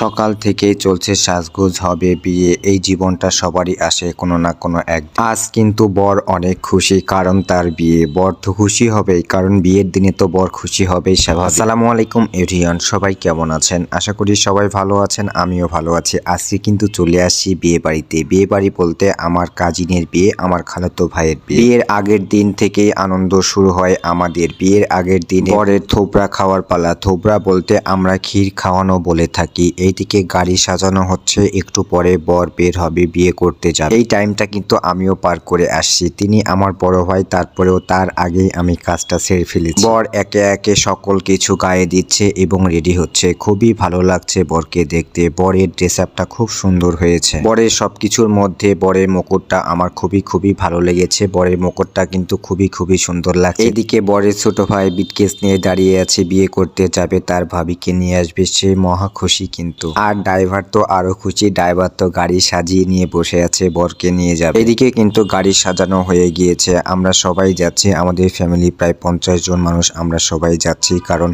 সকাল থেকেই চলছে সাজগোজ, হবে বিয়ে, এই জীবনটা সবারই আসে কোনো না কোনো এক আজ কিন্তু বর অনেক খুশি, কারণ তার বিয়ে। বর তো খুশি হবেই, কারণ বিয়ের দিনে তো বর খুশি হবেই স্বাভাবিক আসসালামু আলাইকুম, এভরিওয়ান, সবাই কেমন আছেন? আশা করি সবাই ভালো আছেন, আমিও ভালো আছি। আজকে কিন্তু চলে আসছি বিয়ে বাড়িতে বিয়ে বাড়ি বলতে আমার কাজিনের বিয়ে, আমার খালাতো ভাইয়ের বিয়ে। বিয়ের আগের দিন থেকেই আনন্দ শুরু হয় আমাদের। বিয়ের আগের দিনে বরের থোবরা খাওয়ার পালা। থোবরা বলতে আমরা ক্ষীর খাওয়ানো বলে থাকি। এইদিকে গাড়ি সাজানো হচ্ছে, একটু পরে বর বের হবে, বিয়ে করতে যাবে। এই টাইমটা কিন্তু আমিও পার করে আসছি। তিনি আমার বড় ভাই, তারপরেও তার আগেই আমি কাজটা সেরে ফেলেছি। বর একে একে সকল কিছু গায়ে দিচ্ছে এবং রেডি হচ্ছে। খুবই ভালো লাগছে বরকে দেখতে। বরের ড্রেস আপটা খুব সুন্দর হয়েছে। বরের সবকিছুর মধ্যে বরের মুকুটটা আমার খুবই খুবই ভালো লেগেছে। বরের মুকুটটা কিন্তু খুবই খুবই সুন্দর লাগছে। এদিকে বরের ছোট ভাই বিটকেস নিয়ে দাঁড়িয়ে আছে, বিয়ে করতে যাবে। তার ভাবিকে নিয়ে আসবে। সে মহা খুশি কিন্তু। আর ড্রাইভার তো আরও খুশি, ড্রাইভার তো গাড়ি সাজিয়ে নিয়ে বসে আছে, বরকে নিয়ে যাবে। এদিকে কিন্তু গাড়ি সাজানো হয়ে গিয়েছে, আমরা সবাই যাচ্ছি, আমাদের ফ্যামিলি প্রায় পঞ্চাশ জন মানুষ, আমরা সবাই যাচ্ছি, কারণ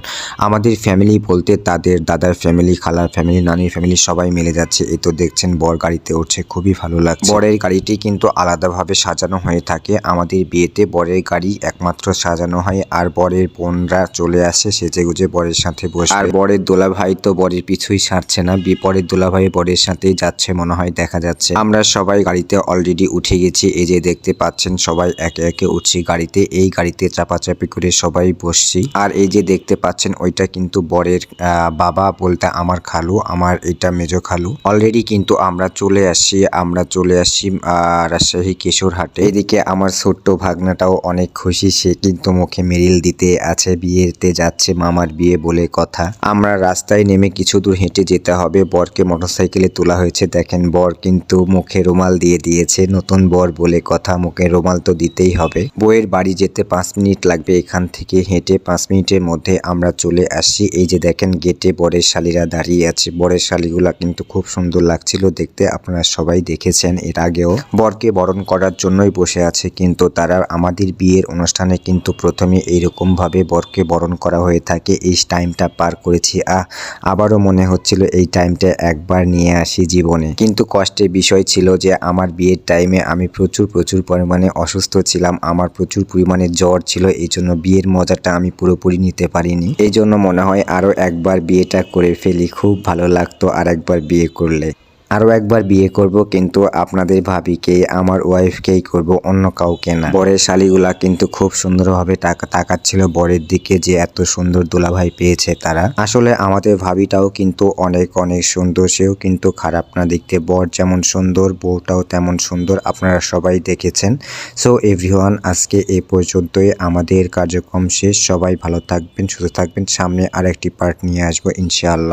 আমাদের ফ্যামিলি বলতে তাদের দাদার ফ্যামিলি খালার ফ্যামিলি নানির ফ্যামিলি সবাই মিলে যাচ্ছে। এই তো দেখছেন, বর গাড়িতে উঠছে, খুবই ভালো লাগছে। বরের গাড়িটি কিন্তু আলাদাভাবে সাজানো হয়ে থাকে, আমাদের বিয়েতে বরের গাড়ি একমাত্র সাজানো হয়, আর বরের বোনরা চলে আসে সেজে গুজে বরের সাথে বসে। আর বরের দোলা ভাই তো বরের পিছুই ছাড়ছে না বিপরের দোলা ভাই বরের সাথেই যাচ্ছে মনে হয় দেখা যাচ্ছে। আমরা সবাই গাড়িতে অলরেডি উঠে গেছি এই যে দেখতে পাচ্ছেন সবাই একে একে উঠছি গাড়িতে এই গাড়িতে চাপাচাপি করে সবাই বসছি। আর এই যে দেখতে পাচ্ছেন ওইটা কিন্তু বরের বাবা বলতে আমার খালু আমার এটা মেজো খালু। অলরেডি কিন্তু আমরা চলে আসছি আমরা চলে আহ, রাজশাহী কিশোরহাটে। এদিকে আমার ছোট্ট ভাগনাটাও অনেক খুশি সে কিন্তু মুখে মেরিল দিতে আছে বিয়েতে যাচ্ছে মামার বিয়ে বলে কথা। আমরা রাস্তায় নেমে কিছু দূর হেঁটে যেতে হবে। বরকে মোটরসাইকেলে তোলা হয়েছে। দেখেন, বর কিন্তু মুখে রুমাল দিয়ে দিয়েছে। নতুন বর বলে কথা, মুখে রুমাল তো দিতেই হবে। বইয়ের বাড়ি যেতে পাঁচ মিনিট লাগবে এখান থেকে হেঁটে। পাঁচ মিনিটের মধ্যে আমরা চলে আসছি এই যে দেখেন, গেটে বরের শালিরা দাঁড়িয়ে আছে। বরের শালিগুলা কিন্তু খুব সুন্দর লাগছিল দেখতে। আপনারা সবাই দেখেছেন এর আগেও। বরকে বরণ করার জন্যই বসে আছে, কিন্তু তারা আমাদের বিয়ের অনুষ্ঠানে কিন্তু প্রথমে এইরকমভাবে বরকে বরণ করা হয়ে থাকে। এই টাইমটা পার করেছি। আহ, আবারও মনে হচ্ছিল এই টাইমটা একবার নিয়ে আসি জীবনে। কিন্তু কষ্টের বিষয় ছিল যে, আমার বিয়ের টাইমে আমি প্রচুর প্রচুর পরিমাণে অসুস্থ ছিলাম। আমার প্রচুর পরিমাণে জ্বর ছিল। এই জন্য বিয়ের মজাটা আমি পুরোপুরি নিতে পারিনি। এই জন্য মনে হয় আরও একবার বিয়েটা করে ফেলি। খুব ভালো লাগতো আর একবার বিয়ে করলে। আরও একবার বিয়ে করব, কিন্তু আপনাদের ভাবিকে, আমার ওয়াইফকেই করব, অন্য কাউকে না। বরের শালিগুলা কিন্তু খুব সুন্দরভাবে টাকা তাকাচ্ছিল বরের দিকে যে এত সুন্দর দুলাভাই পেয়েছে তারা। আসলে আমাদের ভাবিটাও কিন্তু অনেক অনেক সুন্দর, সেও কিন্তু খারাপ না দেখতে। বর যেমন সুন্দর, বউটাও তেমন সুন্দর, আপনারা সবাই দেখেছেন। সো এভরিওয়ান আজকে এই পর্যন্তই। আমাদের কার্যক্রম শেষ। সবাই ভালো থাকবেন, সুস্থ থাকবেন। সামনে আরেকটি পার্ট নিয়ে আসব, ইনশাআল্লাহ।